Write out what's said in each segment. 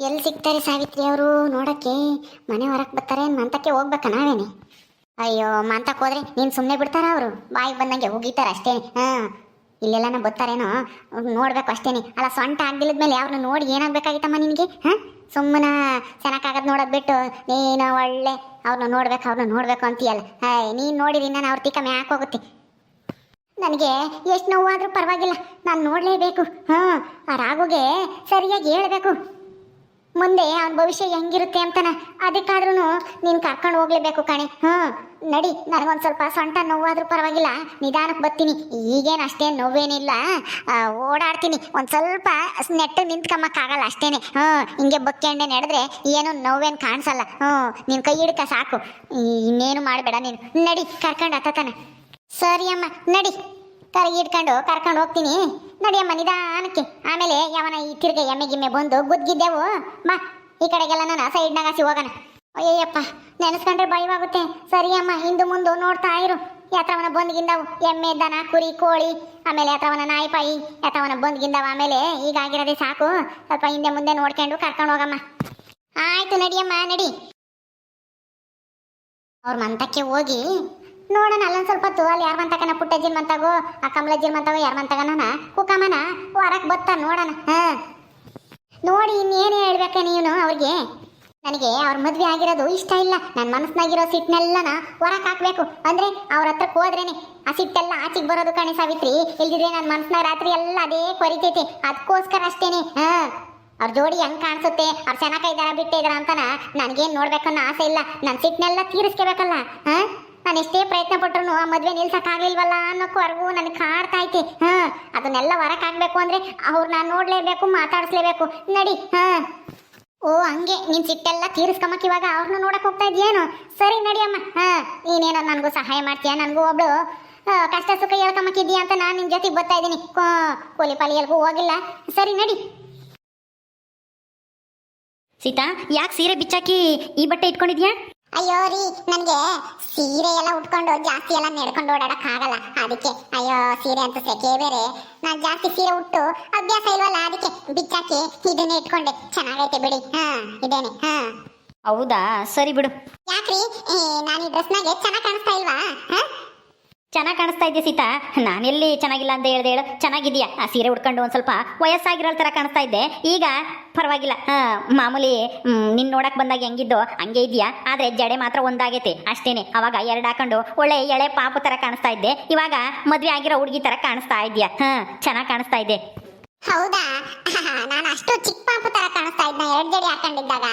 ಎಲ್ಲಿ ಸಿಗ್ತಾರೆ ಸಾವಿತ್ರಿ ಅವರು? ನೋಡಕ್ಕೆ. ಮನೆ ಹೊರಕ್ಕೆ ಬರ್ತಾರೆ. ಮಂತಕ್ಕೆ ಹೋಗ್ಬೇಕ ನಾವೇನೆ? ಅಯ್ಯೋ, ಮಂತಕ್ಕೆ ಹೋದ್ರೆ ನೀನು ಸುಮ್ಮನೆ ಬಿಡ್ತಾರ ಅವರು? ಬಾಯಿಗೆ ಬಂದಂಗೆ ಹೋಗಿತಾರ ಅಷ್ಟೇ. ಹಾಂ. ಇಲ್ಲೆಲ್ಲನ ಬರ್ತಾರೇನೋ? ನೋಡ್ಬೇಕು ಅಷ್ಟೇನೆ. ಅಲ್ಲ, ಸೊಂಟ ಆಗ್ದಿಲ್ಲದ್ಮೇಲೆ ಅವ್ರನ್ನ ನೋಡಿ ಏನಾಗ್ಬೇಕಾಗಿತ್ತಮ್ಮ ನಿನಗೆ? ಹಾಂ? ಸುಮ್ಮನ ಚೆನ್ನಾಗಾಗದ್ ನೋಡೋದ್ ಬಿಟ್ಟು ನೀನು ಒಳ್ಳೆ ಅವ್ರನ್ನ ನೋಡ್ಬೇಕು ಅವ್ರನ್ನ ನೋಡ್ಬೇಕು ಅಂತೀಯಲ್ಲ. ಹಾಯ್, ನೀನು ನೋಡಿರಿ ನಾನು ಅವ್ರ ತಿಕ್ಕ ಮ್ಯಾಕ್ ಹೋಗುತ್ತೆ? ನನಗೆ ಎಷ್ಟು ನೋವಾದರೂ ಪರವಾಗಿಲ್ಲ. ನಾನು ನೋಡಲೇಬೇಕು. ಹಾಂ, ಆ ರಾಗುಗೆ ಸರಿಯಾಗಿ ಹೇಳ್ಬೇಕು. ಮುಂದೆ ಅವನ ಭವಿಷ್ಯ ಹೆಂಗಿರುತ್ತೆ ಅಂತನ ಅದಕ್ಕಾದ್ರೂ ನೀನು ಕರ್ಕೊಂಡು ಹೋಗ್ಲೇಬೇಕು ಕಣೆ. ಹ್ಞೂ ನಡಿ, ನನಗೊಂದು ಸ್ವಲ್ಪ ಸೊಂಟ ನೋವಾದ್ರೂ ಪರವಾಗಿಲ್ಲ ನಿಧಾನಕ್ಕೆ ಬರ್ತೀನಿ. ಈಗೇನು ಅಷ್ಟೇನು ನೋವೇನಿಲ್ಲ. ಓಡಾಡ್ತೀನಿ. ಒಂದು ಸ್ವಲ್ಪ ನೆಟ್ಟು ನಿಂತ್ಕೊಂಬಕ್ಕಾಗಲ್ಲ ಅಷ್ಟೇನೆ. ಹ್ಞೂ ಹಿಂಗೆ ಬಕ್ಕೆಂಡೆ ನಡೆದ್ರೆ ಏನು ನೋವೇನು ಕಾಣಿಸಲ್ಲ. ಹ್ಞೂ ನೀನು ಕೈ ಹಿಡ್ಕ ಸಾಕು. ಇನ್ನೇನು ಮಾಡಬೇಡ ನೀನು. ನಡಿ, ಕರ್ಕೊಂಡು ಹತ್ತತಾನೆ. ಸರಿ ಅಮ್ಮ, ನಡಿ. ಕರೆ ಹಿಡ್ಕೊಂಡು ಕರ್ಕೊಂಡು ಹೋಗ್ತೀನಿ. ನಡಿಯಮ್ಮ ನಿಧಾನಕ್ಕೆ. ಆಮೇಲೆ ಯಾವನ ಈ ತಿರ್ಗ ಎಮ್ಮೆ ಗಿಮ್ಮೆ ಬಂದು ಗುದ್ಗಿದ್ದೆವು, ಮಾ, ಈ ಕಡೆಗೆಲ್ಲ ನಾನು ಸೈಡ್ನಾಗ ಹಸಿ ಹೋಗೋಣ. ಅಯ್ಯಯ್ಯಪ್ಪ, ನೆನೆಸ್ಕೊಂಡ್ರೆ ಭಯವಾಗುತ್ತೆ. ಸರಿ ಅಮ್ಮ, ಹಿಂದೆ ಮುಂದೆ ನೋಡ್ತಾ ಇರು. ಯಾತ್ರವನ ಬಂದ್ಗಿಂದವು ಎಮ್ಮೆ, ದನ, ಕುರಿ, ಕೋಳಿ, ಆಮೇಲೆ ಯಾತ್ರವನ ನಾಯಿ ಪಾಯಿ ಯಾತ್ರವನ ಬಂದ್ಗಿಂದವು ಆಮೇಲೆ ಈಗ ಆಗಿರೋದೇ ಸಾಕು. ಸ್ವಲ್ಪ ಹಿಂದೆ ಮುಂದೆ ನೋಡ್ಕೊಂಡು ಕರ್ಕೊಂಡು ಹೋಗಮ್ಮ. ಆಯ್ತು, ನಡಿಯಮ್ಮ, ನಡಿ. ಅವ್ರ ಮಂತಕ್ಕೆ ಹೋಗಿ ನೋಡೋಣ, ಅಲ್ಲೊಂದು ಸ್ವಲ್ಪ ಹೊತ್ತು. ಅಲ್ಲಿ ಯಾರು ಮಂತಕನ ಪುಟ್ಟಜ್ಜಿನ ಮಂತಾಗೋ ಆ ಕಮಲಜ್ಜಿನ ಮಂತಾಗೋ ಯಾರು ಮಂತಗನ ಕುಕ್ಕಮ್ಮನ ಹೊರಕ್ಕೆ ಬತ್ತ, ನೋಡೋಣ. ಹಾ. ನೋಡಿ ಇನ್ನೇನು ಹೇಳ್ಬೇಕ ನೀನು ಅವ್ರಿಗೆ? ನನಗೆ ಅವ್ರ ಮದ್ವೆ ಆಗಿರೋದು ಇಷ್ಟ ಇಲ್ಲ. ನನ್ನ ಮನಸ್ಸಿನಾಗಿರೋ ಸಿಟ್ನೆಲ್ಲನ ಹೊರಕ್ಕೆ ಹಾಕ್ಬೇಕು. ಅಂದ್ರೆ ಅವ್ರ ಹತ್ರಕ್ಕೆ ಹೋದ್ರೇನೆ ಆ ಸಿಟ್ಟೆಲ್ಲ ಆಚೆಗೆ ಬರೋದು ಕಣೆ ಸಾವಿತ್ರಿ. ಇಲ್ದಿದ್ರೆ ನನ್ನ ಮನಸ್ಸಿನಾಗ ರಾತ್ರಿ ಎಲ್ಲ ಅದೇ ಕೊರಿತೈತೆ. ಅದಕ್ಕೋಸ್ಕರ ಅಷ್ಟೇನೆ. ಹಾ. ಅವ್ರ ಜೋಡಿ ಹೆಂಗ್ ಕಾಣಿಸುತ್ತೆ? ಅವ್ರು ಚೆನ್ನಾಗಿದ್ದಾರ ಬಿಟ್ಟಿದಾರ ಅಂತನ ನನಗೇನು ನೋಡ್ಬೇಕನ್ನೋ ಆಸೆ ಇಲ್ಲ. ನನ್ನ ಸಿಟ್ಟನ್ನೆಲ್ಲ ತೀರಿಸ್ಕೋಬೇಕಲ್ಲ. ಹಾ. ನಾನು ಎಷ್ಟೇ ಪ್ರಯತ್ನ ಪಟ್ಟರು ಆ ಮದ್ವೆ ನಿಲ್ಸಕ್ಕಾಗ್ಲಿಲ್ವಲ್ಲ ಅನ್ನೋಕ್ವರೆಗೂ ನನಗೆ ಕಾಡ್ತಾ ಐತಿ. ಹಾಂ, ಅದನ್ನೆಲ್ಲ ಹೊರಕ್ ಅಂದರೆ ಅವ್ರನ್ನ ನೋಡಲೇಬೇಕು, ಮಾತಾಡಿಸ್ಲೇಬೇಕು. ನಡಿ, ಹಾಂ. ಓ, ಹಂಗೆ ನಿನ್ನ ಸಿಟ್ಟೆಲ್ಲ ತೀರಿಸ್ಕೊಂಬಕ್ ಇವಾಗ ಅವ್ರನ್ನ ನೋಡಕ್ಕೆ ಹೋಗ್ತಾ ಇದೆಯೇನು? ಸರಿ ನಡಿಯಮ್ಮ ಹಾಂ, ನೀನೇನೋ ನನಗೂ ಸಹಾಯ ಮಾಡ್ತೀಯ? ನನಗೂ ಒಬ್ಳು ಕಷ್ಟ ಸುಖ ಹೇಳ್ಕೊಂಬಕ್ಕಿದ್ಯಾ ಅಂತ ನಾನು ನಿನ್ನ ಜೊತೆಗೆ ಬರ್ತಾ ಇದ್ದೀನಿ. ಕೋಲಿ ಪಾಲಿ ಎಲ್ಗೂ ಹೋಗಿಲ್ಲ. ಸರಿ, ನಡಿ. ಸೀತಾ, ಯಾಕೆ ಸೀರೆ ಬಿಚ್ಚಾಕಿ ಈ ಬಟ್ಟೆ ಇಟ್ಕೊಂಡಿದ್ಯಾ? ಅಯ್ಯೋ ರೀ ನನಗೆ ಸೀರೆ ಎಲ್ಲ ಉಟ್ಕೊಂಡು ಜಾಸ್ತಿ ಎಲ್ಲ ನೆಡ್ಕೊಂಡು ಓಡಾಡಕ್ ಆಗಲ್ಲ. ಅದಕ್ಕೆ ಅಯ್ಯೋ ಸೀರೆ ಅಂತ ಸೆಕೆ ಬೇರೆ. ನಾನು ಜಾಸ್ತಿ ಸೀರೆ ಉಟ್ಟು ಅಭ್ಯಾಸ ಇಲ್ವಲ್ಲ ಅದಕ್ಕೆ ಬಿಚ್ಚಾಕಿ ಇದನ್ನೇ ಇಟ್ಕೊಂಡೆ. ಚೆನ್ನಾಗೈತೆ ಬಿಡಿ. ಹಾ ಇದೇನೆ ಹಾ. ಹೌದಾ? ಸರಿ ಬಿಡು. ಯಾಕ್ರಿ? ನಾನು ಈ ಡ್ರೆಸ್ನಾಗೆ ಚೆನ್ನಾಗಿ ಕಾಣಿಸ್ತಾ ಇಲ್ವಾ? ಹಾ? ಚೆನ್ನಾಗಿ ಕಾಣಿಸ್ತಾ ಇದೆಯಾ ಸೀತಾ? ನಾನೆಲ್ಲಿ ಚೆನ್ನಾಗಿಲ್ಲ ಅಂತ ಹೇಳ್ದೆ ಹೇಳು. ಚೆನ್ನಾಗಿದ್ಯಾ? ಆ ಸೀರೆ ಉಟ್ಕೊಂಡು ಒಂದು ಸ್ವಲ್ಪ ವಯಸ್ಸಾಗಿರೋ ಥರ ಕಾಣಿಸ್ತಾ ಇದ್ದೆ. ಈಗ ಪರವಾಗಿಲ್ಲ. ಮಾಮೂಲಿ ನಿನ್ನ ನೋಡಕ್ ಬಂದಾಗ ಹೆಂಗಿದ್ದು ಹಂಗೆ ಇದೆಯಾ? ಆದರೆ ಜಡೆ ಮಾತ್ರ ಒಂದಾಗೈತೆ. ಅಷ್ಟೇನೆ. ಅವಾಗ ಎರಡು ಹಾಕೊಂಡು ಒಳ್ಳೆ ಎಳೆ ಪಾಪು ಥರ ಕಾಣಿಸ್ತಾ ಇದ್ದೆ. ಇವಾಗ ಮದುವೆ ಆಗಿರೋ ಹುಡುಗಿ ಥರ ಕಾಣಿಸ್ತಾ ಇದೆಯಾ? ಹಾಂ, ಚೆನ್ನಾಗಿ ಕಾಣಿಸ್ತಾ ಇದೆ. ಹೌದಾ? ನಾನು ಅಷ್ಟು ಚಿಕ್ಕ ಪಾಪು ತರ ಕಾಣಿಸ್ತಾ ಇದ್ದ. ಎರಡು ಜಡೆ ಹಾಕೊಂಡಿದ್ದಾಗ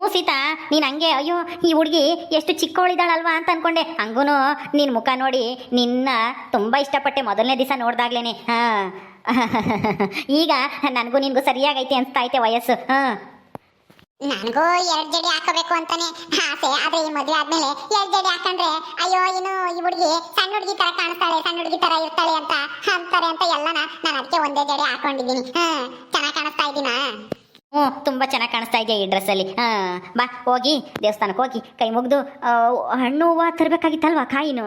ಹ್ಞೂ ಸೀತಾ, ನೀನು ಹಂಗೆ, ಅಯ್ಯೋ, ಈ ಹುಡುಗಿ ಎಷ್ಟು ಚಿಕ್ಕವಳಿದಾಳಲ್ವಾ ಅಂತ ಅನ್ಕೊಂಡೆ. ಹಂಗೂ ನಿನ್ನ ಮುಖ ನೋಡಿ ನಿನ್ನ ತುಂಬ ಇಷ್ಟಪಟ್ಟೆ ಮೊದಲನೇ ದಿವಸ ನೋಡ್ದಾಗ್ಲೇನೆ. ಹಾಂ. ಈಗ ನನಗೂ ನಿನಗೂ ಸರಿಯಾಗೈತೆ ಅನ್ಸ್ತಾ ಐತೆ ವಯಸ್ಸು. ಹಾಂ. ನನಗೂ ಎರಡು ಜಡಿ ಹಾಕೋಬೇಕು ಅಂತಾನೆ ಆಸೆ, ಆದ್ರೆ ಈ ಮದುವೆ ಆದ್ಮೇಲೆ ಎರಡು ಜಡಿ ಹಾಕೊಂಡ್ರೆ ಅಯ್ಯೋ, ಇನ್ನು ಈ ಹುಡುಗಿ ಸಣ್ಣ ಹುಡುಗಿ ತರ ಕಾಣಿಸ್ತಾಳೆ, ಸಣ್ಣ ಹುಡುಗಿ ತರ ಇರ್ತಾಳೆ ಅಂತ ಅಂತಾರೆ ಅಂತ ಎಲ್ಲನ ನಾನು ಅದಕ್ಕೆ ಒಂದೇ ಜಡಿ ಹಾಕೊಂಡಿದ್ದೀನಿ. ಹಾ. ಚೆನ್ನಾಗಿ ಕಾಣಿಸ್ತಾ ಇದ್ದೀನಾ ಹ್ಞೂ ತುಂಬ ಚೆನ್ನಾಗಿ ಕಾಣಿಸ್ತಾ ಇದೆಯಾ ಈ ಡ್ರೆಸ್ಸಲ್ಲಿ ಹಾಂ ಬಾ ಹೋಗಿ ದೇವಸ್ಥಾನಕ್ಕೆ ಹೋಗಿ ಕೈ ಮುಗಿದು ಹಣ್ಣು ಹೂವು ತರಬೇಕಾಗಿತ್ತಲ್ವಾ ಕಾಯಿನು?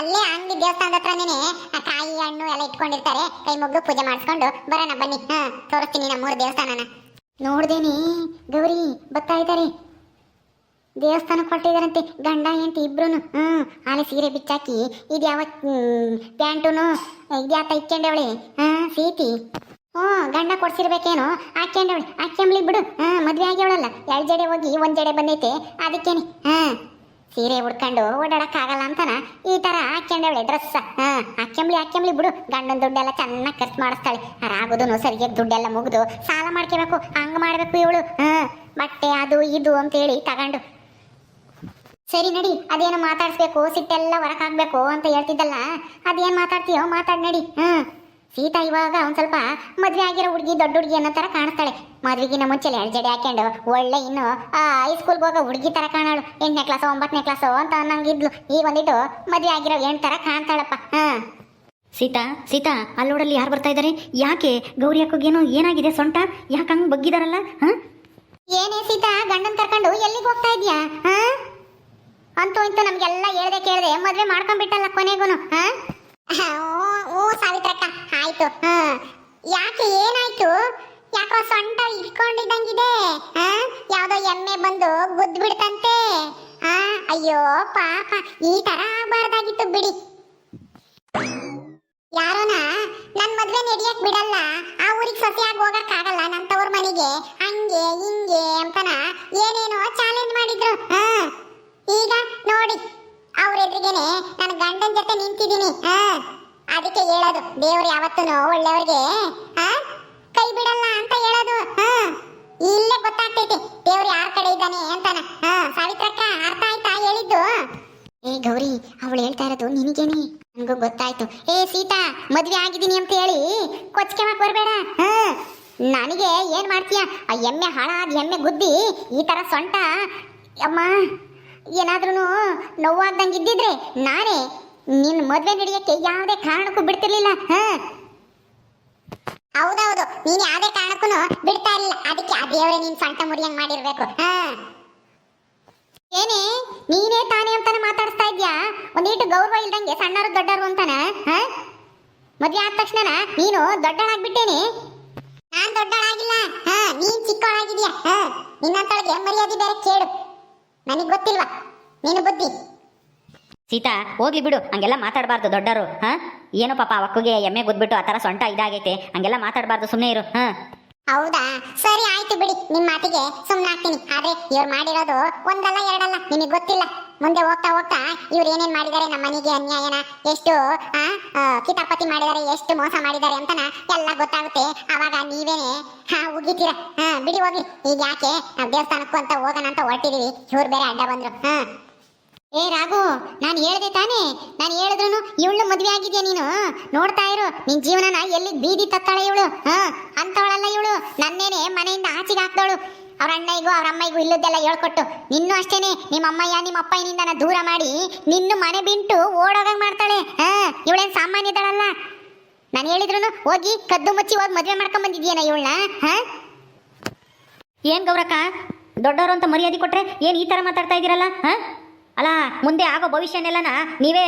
ಅಲ್ಲೇ ಅಂಗಡಿ ದೇವಸ್ಥಾನದ ಹತ್ರನೇ ಆ ಕಾಯಿ ಹಣ್ಣು ಎಲ್ಲ ಇಟ್ಕೊಂಡಿರ್ತಾರೆ ಕೈ ಮುಗ್ದು ಪೂಜೆ ಮಾಡಿಸ್ಕೊಂಡು ಬರೋಣ ಬನ್ನಿ ಹಾಂ ತೋರಿಸ್ತೀನಿ ನಮ್ಮೂರು ದೇವಸ್ಥಾನನ. ನೋಡ್ದೇನಿ ಗೌರಿ ಬರ್ತಾ ಇದ್ದಾರೆ. ದೇವಸ್ಥಾನಕ್ಕೆ ಹೊರಟಿದಾರಂತೆ ಗಂಡ ಹೆಂಡತಿ ಇಬ್ರು ಹ್ಞೂ ಆಲೆ ಸೀರೆ ಬಿಚ್ಚಾಕಿ ಇದು ಯಾವ ಪ್ಯಾಂಟುನು ಇದ್ಯಾತ ಇಕ್ಕೊಂಡವಳೆ ಹಾಂ ಸೀತಿ. ಹ್ಞೂ, ಗಂಡ ಕೊಡ್ಸಿರ್ಬೇಕೇನು? ಹಾಕ್ಯಂಡವಳು ಹಾಕ್ಯಂಬಳಿ ಬಿಡು. ಹಾಂ, ಮದುವೆ ಆಗ್ಯವಳಲ್ಲ. ಎರಡು ಜಡೆ ಹೋಗಿ, ಒಂದು ಜಡೆ ಬಂದೈತೆ. ಅದಕ್ಕೇನೆ. ಹಾ. ಸೀರೆ ಉಡ್ಕೊಂಡು ಓಡಾಡಕ್ಕಾಗಲ್ಲ ಅಂತನ? ಈ ಥರ ಹಾಕ್ಯಂಡವಳೆ ಡ್ರೆಸ್ಸ ಹಾ ಹಾಕ್ಕೊಂಬ್ಲಿ ಹಾಕ್ಯಂಬಳಿ ಬಿಡು. ಗಂಡನ ದುಡ್ಡೆಲ್ಲ ಚೆನ್ನಾಗಿ ಖರ್ಚು ಮಾಡಿಸ್ತಾಳೆ. ಆಗುದು ಸರಿಯಾಗಿ ದುಡ್ಡೆಲ್ಲ ಮುಗಿದು ಸಾಲ ಮಾಡ್ಕೋಬೇಕು. ಹಂಗೆ ಮಾಡಬೇಕು ಇವಳು. ಹಾ. ಬಟ್ಟೆ ಅದು ಇದು ಅಂತೇಳಿ ತಗೊಂಡು. ಸರಿ ನಡಿ, ಅದೇನು ಮಾತಾಡಿಸ್ಬೇಕು? ಸಿಟ್ಟೆಲ್ಲ ಹೊರಕಾಗಬೇಕು ಅಂತ ಹೇಳ್ತಿದ್ದಲ್ಲ. ಅದೇನು ಮಾತಾಡ್ತೀಯೋ ಮಾತಾಡಿ ನಡಿ. ಹ್ಮ್. ಸೀತಾ ಇವಾಗ ಒಂದು ಸ್ವಲ್ಪ ಮದುವೆ ಆಗಿರೋ ಹುಡುಗಿ ದೊಡ್ಡ ಹುಡುಗಿ ಅನ್ನೋ ಥರ ಕಾಣಿಸ್ತಾಳೆ. ಮದುವೆಗಿನ ಮುಂಚೆ ಎರಡು ಜಡೆ ಹಾಕೊಂಡು ಒಳ್ಳೆ ಇನ್ನು ಆ ಹೈಸ್ಕೂಲ್ಗೆ ಹೋಗೋ ಹುಡುಗಿ ಥರ ಕಾಣಾಳು. ಎಂಟನೇ ಕ್ಲಾಸು ಒಂಬತ್ತನೇ ಕ್ಲಾಸು ಅಂತ ಅನ್ನಂಗಿದ್ಲು. ಈಗ ಒಂದಿಟ್ಟು ಮದುವೆ ಆಗಿರೋ ಎಂಟು ಥರ ಕಾಣ್ತಾಳಪ್ಪ. ಹಾಂ. ಸೀತಾ ಸೀತಾ ಅಲ್ಲೋಡಲ್ಲಿ ಯಾರು ಬರ್ತಾ ಇದ್ದಾರೆ ಯಾಕೆ? ಗೌರಿ ಅಕ್ಕಗೇನೋ ಏನಾಗಿದೆ ಸೊಂಟ? ಯಾಕೆ ಹಂಗೆ ಬಗ್ಗಿದಾರಲ್ಲ? ಹಾಂ? ಏನೇ ಸೀತಾ ಗಂಡನ ಕರ್ಕೊಂಡು ಎಲ್ಲಿಗೆ ಹೋಗ್ತಾ ಇದೆಯಾ? ಹಾ? ಅಂತೂ ಇಂತೂ ನಮಗೆಲ್ಲ ಹೇಳ್ದೆ ಕೇಳ್ದೆ ಮದುವೆ ಮಾಡ್ಕೊಂಡ್ಬಿಟ್ಟಲ್ಲ ಕೊನೆಗೂನು ಹಾ? ಓ ಸಾವಿತ್ರಕ್ಕ. ಆಯ್ತು. ಹಾ. ಯಾಕೆ ಏನಾಯ್ತು? ಯಾಕೋ ಸೊಂಟ ಇಟ್ಕೊಂಡಿದ್ದಂಗಿದೆ? ಎಮ್ಮೆ ಬಂದು ಗುದ್ದು ಬಿಡ್ತಂತೆ ಹಾ? ಅಯ್ಯೋ, ಪಾಪ. ಈ ತರ ಆಗ್ಬಾರ್ದಾಗಿತ್ತು ಬಿಡಿ. ಯಾರೋನ? ನನ್ ಮದ್ವೆ ನಡಿಯಕ್ ಬಿಡಲ್ಲ. ಆ ಊರಿಗೆ ಸೊಸೆಯಾಗಿ ಹೋಗಕ್ ಆಗಲ್ಲ ನನ್ ತವ್ರ ಮನೆಗೆ. ಹಂಗೆ, ಹಿಂಗೆ ಅಂತನ ಏನೇನೋ ಚಾಲೆಂಜ್ ಮಾಡಿದ್ರು. ಹಾ? ಈಗ ನೋಡಿ. ಅವ್ರ ಎದುರಿಗೆನೆ ನನ್ನ ಗಂಡನ ಜೊತೆ ನಿಂತಿದ್ದೀನಿ. ಹಾ? ಅದಕ್ಕೆ ಹೇಳೋದು, ದೇವ್ರು ಯಾವತ್ತೂ ಒಳ್ಳೆಯವ್ರಿಗೆ ಕೈ ಬಿಡಲ್ಲ ಅಂತ ಹೇಳೋದು. ಇಲ್ಲೇ ಗೊತ್ತಾಗ್ತೈತಿ, ದೇವ್ರು ಯಾರ ಕಡೆ ಇದ್ದಾನೆ ಅಂತಾನ. ಸಾವಿತ್ರಕ್ಕ ಅರ್ಥ ಆಯ್ತಾ ಹೇಳಿದ್ದು? ಏ ಗೌರಿ, ಅವಳು ಹೇಳ್ತಾ ಇರೋದು ನಿನಗೇನೆ? ನನಗೂ ಗೊತ್ತಾಯ್ತು. ಏ ಸೀತಾ, ಮದ್ವೆ ಆಗಿದ್ದೀನಿ ಅಂತ ಹೇಳಿ ಕೊಚ್ಕೆ ಮಾಕ್ ಬರಬೇಡ. ನನಗೆ ಏನ್ ಮಾಡ್ತೀಯ? ಆ ಎಮ್ಮೆ ಹಾಳಾದ ಎಮ್ಮೆ ಗುದ್ದಿ ಈ ತರ ಸೊಂಟ, ಅಮ್ಮ ಏನಾದ್ರೂ ನೋವಾಗ್ದಂಗೆ ಇದ್ದಿದ್ರೆ ನಾನೇ ನಿನ್ನ ಮದ್ವೆ ನಡೆಯಕ್ಕೆ ಯಾವುದೇ ಕಾರಣಕ್ಕೂ ಬಿಡ್ತಿರ್ಲಿಲ್ಲ, ಹಾ? ಹೌದೌದು, ನೀನ್ ಯಾವುದೇ ಕಾರಣಕ್ಕೂ ಬಿಡ್ತಾ ಇರಲಿಲ್ಲ. ಅದಕ್ಕೆ ಆ ದೇವರೇ ನೀನ್ ಸೊಂಟ ಮುರಿಯಂಗ್ ಮಾಡಿರ್ಬೇಕು, ಹಾ? ಏನೇ, ನೀನೇ ತಾನೇ ಅಂತಾನೆ ಮಾತಾಡಿಸ್ತಾ ಇದ್ಯಾ? ಒಂದೀಟು ಗೌರವ ಇಲ್ದಂಗೆ ಸಣ್ಣರು ದೊಡ್ಡರು ಅಂತಾನ, ಹ? ಮದ್ವೆ ಆದ ತಕ್ಷಣ ನೀನು ದೊಡ್ಡಳಾಗ್ಬಿಟ್ಟೇನೆ ನಾನ್ ದೊಡ್ಡಳಾಗಿಲ್ಲ ಹ? ನೀನ್ ಚಿಕ್ಕವಳಾಗಿದ್ಯಾ, ಹ? ನಿನ್ನಂತೊಳಗೆ ಮರ್ಯಾದೆ ಬೇರೆ ಕೇಳು. ನನಗ್ ಗೊತ್ತಿಲ್ವಾ? ನೀನು ಬುದ್ಧಿ? ಸೀತಾ, ಹೋಗ್ಲಿ ಬಿಡು, ಹಂಗೆಲ್ಲ ಮಾತಾಡಬಾರ್ದು ದೊಡ್ಡರು, ಹಾ? ಏನೋ ಪಾಪ ಅಕ್ಕಿಗೆ ಎಮ್ಮೆ ಗುದ್ಬಿಟ್ಟು ಆ ಥರ ಸೊಂಟ ಇದಾಗೈತೆ, ಹಂಗೆಲ್ಲ ಮಾತಾಡಬಾರ್ದು ಸುಮ್ಮನೆ ಇರು, ಹ? ಹೌದಾ? ಸರಿ, ಆಯ್ತು ಬಿಡಿ, ನಿಮ್ ಮಾತಿಗೆ ಸುಮ್ನಾಗ್ತೀನಿ ಆದ್ರೆ ಇವ್ರು ಮಾಡಿರೋದು ಒಂದಲ್ಲ ಎರಡಲ್ಲ, ನಿಮಗೆ ಗೊತ್ತಿಲ್ಲ. ಮುಂದೆ ಹೋಗ್ತಾ ಹೋಗ್ತಾ ಇವ್ರು ಏನೇನ್ ಮಾಡಿದ್ದಾರೆ, ನಮ್ಮ ಮನೆಗೆ ಅನ್ಯಾಯನ, ಎಷ್ಟು ಕಿತಾಪತಿ ಮಾಡಿದ್ದಾರೆ, ಎಷ್ಟು ಮೋಸ ಮಾಡಿದ್ದಾರೆ ಅಂತನ ಎಲ್ಲ ಗೊತ್ತಾಗುತ್ತೆ. ಅವಾಗ ನೀವೇನೆ, ಹಾ, ಉಗಿತೀರ, ಹಾ, ಬಿಡಿ ಹೋಗ್ಲಿ ಈಗ ಯಾಕೆ ದೇವಸ್ಥಾನಕ್ಕೂ ಅಂತ ಹೋಗೋಣ ಅಂತ ಹೊರಟಿದೀವಿ. ಇವ್ರು ಬೇರೆ ಅಡ್ಡ ಬಂದ್ರು, ಹಾ? ಏ ರಾಘು, ನಾನು ಹೇಳ್ದೆ ತಾನೇ, ನಾನು ಹೇಳಿದ್ರು ಇವಳು ಮದುವೆ ಆಗಿದ್ಯಾ ನೀನು? ನೋಡ್ತಾ ಇರು, ನಿನ್ ಜೀವನನ ಎಲ್ಲಿ ಬೀದಿ ತತ್ತಾಳೆ ಇವಳು, ಹ? ಅಂತವಳಲ್ಲ ಇವಳು. ನನ್ನೇನೆ ಮನೆಯಿಂದ ಆಚೆಗೆ ಹಾಕ್ದವಳು. ಅವ್ರ ಅಣ್ಣಯ್ಯಗೂ ಅವ್ರ ಅಮ್ಮಯ್ಯಗೂ ಇಲ್ಲದೆಲ್ಲ ಹೇಳ್ಕೊಟ್ಟು, ನಿನ್ನೂ ಅಷ್ಟೇನೆ, ನಿಮ್ಮ ಅಮ್ಮಯ್ಯ, ನಿಮ್ಮ ಅಪ್ಪಯ್ಯನಿಂದ ದೂರ ಮಾಡಿ ನಿನ್ನ ಮನೆ ಬಿಂಟು ಓಡೋಗಂಗ್ ಮಾಡ್ತಾಳೆ, ಹಾ? ಇವಳೇನ್ ಸಾಮಾನ್ಯದಳಲ್ಲ ನಾನು ಹೇಳಿದ್ರು ಹೋಗಿ ಕದ್ದು ಮುಚ್ಚಿ ಹೋಗಿ ಮದುವೆ ಮಾಡ್ಕೊಂಡ್ ಬಂದಿದ್ಯೇನ ಇವಳನ್ನ, ಹಾ? ಏನ್ ಗೌರಕ್ಕ, ದೊಡ್ಡವರು ಅಂತ ಮರ್ಯಾದೆ ಕೊಟ್ರೆ ಏನ್ ಈ ತರ ಮಾತಾಡ್ತಾ ಇದ್ದೀರಲ್ಲ, ಹಾ? ಅಲ್ಲ, ಮುಂದೆ ಆಗೋ ಭವಿಷ್ಯನೆಲ್ಲನ ನೀವೇ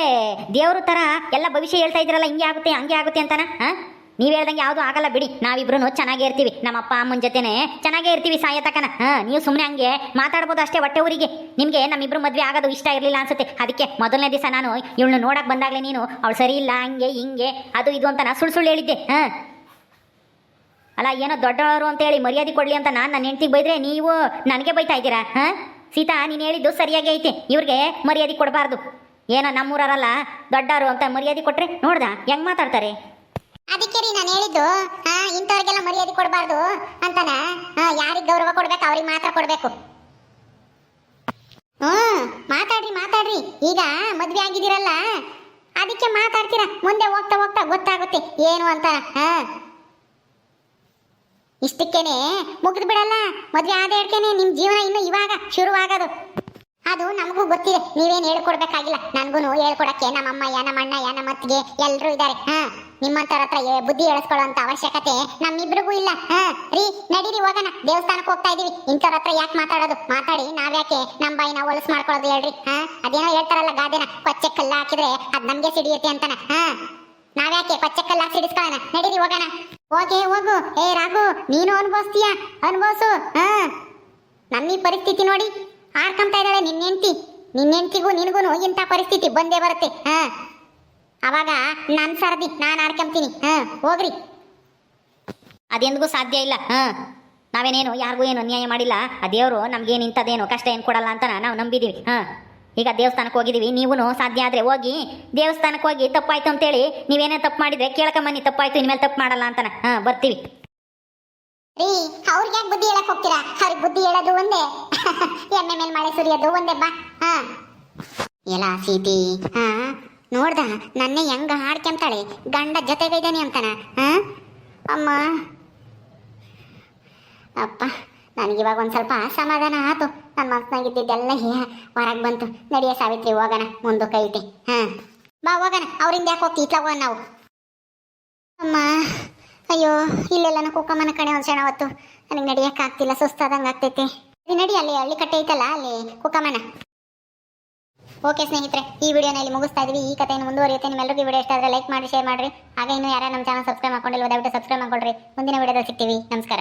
ದೇವ್ರ ತರ ಎಲ್ಲ ಭವಿಷ್ಯ ಹೇಳ್ತಾ ಇದ್ದೀರಲ್ಲ, ಹಿಂಗೆ ಆಗುತ್ತೆ, ಹಂಗೆ ಆಗುತ್ತೆ ಅಂತಾನ? ಹಾ? ನೀವ್ ಹೇಳ್ದಂಗೆ ಯಾವುದು ಆಗಲ್ಲ ಬಿಡಿ. ನಾವಿಬ್ರು ಚೆನ್ನಾಗೇ ಇರ್ತೀವಿ. ನಮ್ಮ ಅಪ್ಪ, ಅಮ್ಮನ ಜೊತೆನೆ ಚೆನ್ನಾಗೇ ಇರ್ತೀವಿ ಸಾಯತಕನ. ಹಾ, ನೀವು ಸುಮ್ಮನೆ ಹಂಗೆ ಮಾತಾಡ್ಬೋದು ಅಷ್ಟೇ ಹೊಟ್ಟೆ ಊರಿಗೆ. ನಿಮಗೆ ನಮ್ಮಿಬ್ರು ಮದುವೆ ಆಗೋದು ಇಷ್ಟ ಇರಲಿಲ್ಲ ಅನ್ಸುತ್ತೆ. ಅದಕ್ಕೆ ಮೊದಲನೇ ದಿವಸ ನಾನು ಇವಳನ್ನ ನೋಡಕ್ ಬಂದಾಗಲೇ ನೀನು ಅವಳು ಸರಿ ಇಲ್ಲ, ಹಂಗೆ, ಹಿಂಗೆ, ಅದು ಇದು ಅಂತ ನಾ ಸುಳ್ಳು ಸುಳ್ಳು ಹೇಳಿದ್ದೆ. ಹಾ? ಅಲ್ಲ, ಏನೋ ದೊಡ್ಡವರು ಅಂತ ಹೇಳಿ ಮರ್ಯಾದೆ ಕೊಡ್ಲಿ ಅಂತ ನಾನು ನನ್ನ ಹೆಂಡತಿಗೆ ಬೈದ್ರೆ ನೀವು ನನಗೆ ಬೈತಾ ಇದ್ದೀರಾ? ಹಾ? ಸೀತಾ, ನೀನು ಹೇಳಿದ್ದು ಸರಿಯಾಗಿ ಐತೆ. ಇವ್ರಿಗೆ ಮರ್ಯಾದೆ ಕೊಡಬಾರ್ದು. ಏನೋ ನಮ್ಮೂರಲ್ಲ ದೊಡ್ಡವರು ಅಂತ ಮರ್ಯಾದೆ ಕೊಟ್ರೆ ನೋಡ್ದ? ಹೆಂಗ್ ಮಾತಾಡ್ತಾರೆ? ಅದಕ್ಕೆ ರೀ ನಾನು ಹೇಳಿದ್ದು ಇಂಥವ್ರಿಗೆಲ್ಲ ಮರ್ಯಾದೆ ಕೊಡಬಾರ್ದು ಅಂತಾನ. ಯಾರಿಗೆ ಗೌರವ ಕೊಡ್ಬೇಕು, ಅವ್ರಿಗೆ ಮಾತ್ರ ಕೊಡ್ಬೇಕು. ಹ್ಮ್ ಮಾತಾಡ್ರಿ ಮಾತಾಡ್ರಿ. ಈಗ ಮದ್ವೆ ಆಗಿದ್ದೀರಲ್ಲ, ಅದಕ್ಕೆ ಮಾತಾಡ್ತೀರಾ? ಮುಂದೆ ಹೋಗ್ತಾ ಹೋಗ್ತಾ ಗೊತ್ತಾಗುತ್ತೆ. ಏನು ಅಂತ ಹಾ. ಇಷ್ಟಕ್ಕೇನೆ ಮುಗಿದು ಬಿಡಲ್ಲ. ಮದ್ವೆ ಆದ ಹೇಳ್ಕೇನೆ ನಿಮ್ ಜೀವನ ಇನ್ನು ಇವಾಗ ಶುರುವಾಗೋದು. ಅದು ನಮಗೂ ಗೊತ್ತಿದೆ. ನೀವೇನ್ ಹೇಳ್ಕೊಡ್ಬೇಕಾಗಿಲ್ಲ. ನನ್ಗೂ ಹೇಳ್ಕೊಡಕ್ಕೆ ನಮ್ಮ ಅಮ್ಮಯ್ಯ ನಮ್ಮ ಎಲ್ಲರೂ ನಮ್ಮ ಇದ್ದಾರೆ. ಹಾ ನಿಮ್ಮಂತರ ಹತ್ರ ಬುದ್ಧಿ ಹೇಳಿಸ್ಕೊಳ್ಳುವಂತ ಅವಶ್ಯಕತೆ ನಮ್ಮಿಬ್ರಿಗೂ ಇಲ್ಲ. ಹಾ, ರೀ, ನಡೀರಿ, ಹೋಗೋಣ. ದೇವಸ್ಥಾನಕ್ಕೆ ಹೋಗ್ತಾ ಇದೀವಿ. ಇಂಥವ್ರ ಹತ್ರ ಯಾಕೆ ಮಾತಾಡೋದು? ಮಾತಾಡಿ, ನಾವ್ಯಾಕೆ ನಮ್ಮ ಬಾಯಿನ ಹೊಲಸು ಮಾಡ್ಕೊಳ್ಳೋದು ಹೇಳ್ರಿ. ಹಾ, ಅದೇನೋ ಹೇಳ್ತಾರಲ್ಲ ಗಾದೆನ. ಕೊಚ್ಚೆ ಕಲ್ಲ ಹಾಕಿದ್ರೆ ಅದ್ ನಮ್ಗೆ ಸಿಡಿಯುತ್ತೆ ಅಂತಾನ. ಹಾ, ನಾವ್ಯಾಕೆ ಕೊಚ್ಚೆ ಕಲ್ಲ ಹಾಕಿ ಸಿಡಿಸ್ಕೊಳ್ಳೋಣ? ನಡೀರಿ, ಹೋಗೋಣ. ಹೋಗೆ, ಹೋಗು. ಏ, ರಾಘು, ನೀನು ಅನ್ಭವಿಸ್ತೀಯ? ಅನ್ಭವಿಸು, ಹಾ. ನನ್ನ ಈ ಪರಿಸ್ಥಿತಿ ನೋಡಿ. ಆಡ್ಕೊಂತ ಇದ್ದಾಳೆ ನಿನ್ನ ಹೆಂಡತಿ. ನಿನ್ನ ಹೆಂಡತಿಗೂ ನಿನಗೂ ಇಂಥ ಪರಿಸ್ಥಿತಿ ಬಂದೇ ಬರುತ್ತೆ, ಹಾ. ಅವಾಗ ನನ್ನ ಸರದಿ, ನಾನು ಆಡ್ಕೊಂತೀನಿ ಹಾ. ಹೋಗ್ರಿ. ಅದೆಂದಿಗೂ ಸಾಧ್ಯ ಇಲ್ಲ, ಹಾ. ನಾವೇನೇನು, ಯಾರಿಗೂ ಏನು ಅನ್ಯಾಯ ಮಾಡಿಲ್ಲ. ಆ ದೇವರು ನಮ್ಗೇನು ಇಂಥದ್ದೇನು ಕಷ್ಟ ಏನು ಕೊಡಲ್ಲ ಅಂತ ನಾವು ನಂಬಿದೀವಿ, ಹಾ. ಈಗ ದೇವಸ್ಥಾನಕ್ಕೆ ಹೋಗಿದ್ದೀವಿ ನೀವು ಸಾಧ್ಯ ಆದರೆ ಹೋಗಿ, ದೇವಸ್ಥಾನಕ್ಕೆ ಹೋಗಿ ತಪ್ಪಾಯ್ತು ಅಂತೇಳಿ ನೀವೇನೇ ತಪ್ಪು ಮಾಡಿದ್ರೆ ಕೇಳ್ಕೊಂಬನ್ನಿ ತಪ್ಪಾಯ್ತು, ಇನ್ಮೇಲೆ ತಪ್ಪು ಮಾಡಲ್ಲ ಅಂತಾನೆ. ಹಾಂ, ಬರ್ತೀವಿ. ರೀ, ಅವ್ರಿಗೆ ಯಾಕೆ ಬುದ್ಧಿ ಹೇಳಕ್ ಹೋಗ್ತೀರಾ? ಅವ್ರಿಗೆ ಬುದ್ಧಿ ಹೇಳೋದು ಒಂದೇ. ಎಮ್ಮೆ ಮೇಲೆ ಮಳೆ ಸುರಿಯೋದು ಒಂದೇ, ಬಾ. ಹಾ. ಎಲ್ಲ ಸೀತಿ, ಹಾ. ನೋಡ್ದ, ನನ್ನೇ ಹೆಂಗ ಹಾಡ್ಕೊಂತಾಳೆ? ಗಂಡ ಜೊತೆಗಿದ್ದಾನೆ ಅಂತಾನ, ಹಾ. ಅಮ್ಮ. ಅಪ್ಪ ನನಗಿವಾಗ ಒಂದು ಸ್ವಲ್ಪ ಸಮಾಧಾನ ಆತು. ನನ್ನ ಮನಸ್ಸಿನಾಗಿದ್ದೆಲ್ಲ ಹೊರಗೆ ಬಂತು. ನಡಿಯ ಸಾವಿತ್ರಿ, ಹೋಗೋಣ. ಮುಂದೆ ಕೈತಿ. ಹಾ. ಬಾ, ಹೋಗೋಣ. ಅವ್ರಿಂದ ಯಾಕೆ ಹೋಗ್ತಿ? ಇತ್ಲ ಹೋಗೋಣ ನಾವು. ಅಮ್ಮ, ಅಯ್ಯೋ ಇಲ್ಲೆಲ್ಲ ಕುಕ್ಕಮ್ಮನ ಕಡೆ ಒಂದು ಕ್ಷಣ ಹೊತ್ತು. ನನಗೆ ನಡಿಯಕ್ಕಾಗ್ತಿಲ್ಲ ಸುಸ್ತಾದಂಗೆ ಆಗ್ತೈತೆ. ನಡಿ ಅಲ್ಲಿ. ಹಳ್ಳಿ ಕಟ್ಟೆ ಐತಲ್ಲ ಅಲ್ಲಿ. ಕುಕ್ಕಮ್ಮನ. ಓಕೆ ಸ್ನೇಹಿತರೆ, ಈ ವಿಡಿಯೋನ ಇಲ್ಲಿ ಮುಗಿಸ್ತಾ ಇದೀವಿ. ಈ ಕಥೆಯನ್ನು ಮುಂದುವರಿಯುತ್ತೆ. ನಿಮ್ಮೆಲ್ಲರಿಗೂ ವಿಡಿಯೋ ಇಷ್ಟ ಆದರೆ ಲೈಕ್ ಮಾಡಿ, ಶೇರ್ ಮಾಡಿರಿ. ಹಾಗೆ ಇನ್ನೂ ಯಾರು ನಮ್ಮ ಚಾನಲ್ ಸಬ್ಸ್ಕ್ರೈಬ್ ಮಾಡ್ಕೊಂಡಿಲ್ಲ ದಯವಿಟ್ಟು ಸಬ್ಸ್ಕ್ರೈಬ್ ಮಾಡ್ಕೊಳ್ರಿ. ಮುಂದಿನ ವಿಡಿಯೋದಲ್ಲಿ ಸಿಗ್ತೀವಿ. ನಮಸ್ಕಾರ.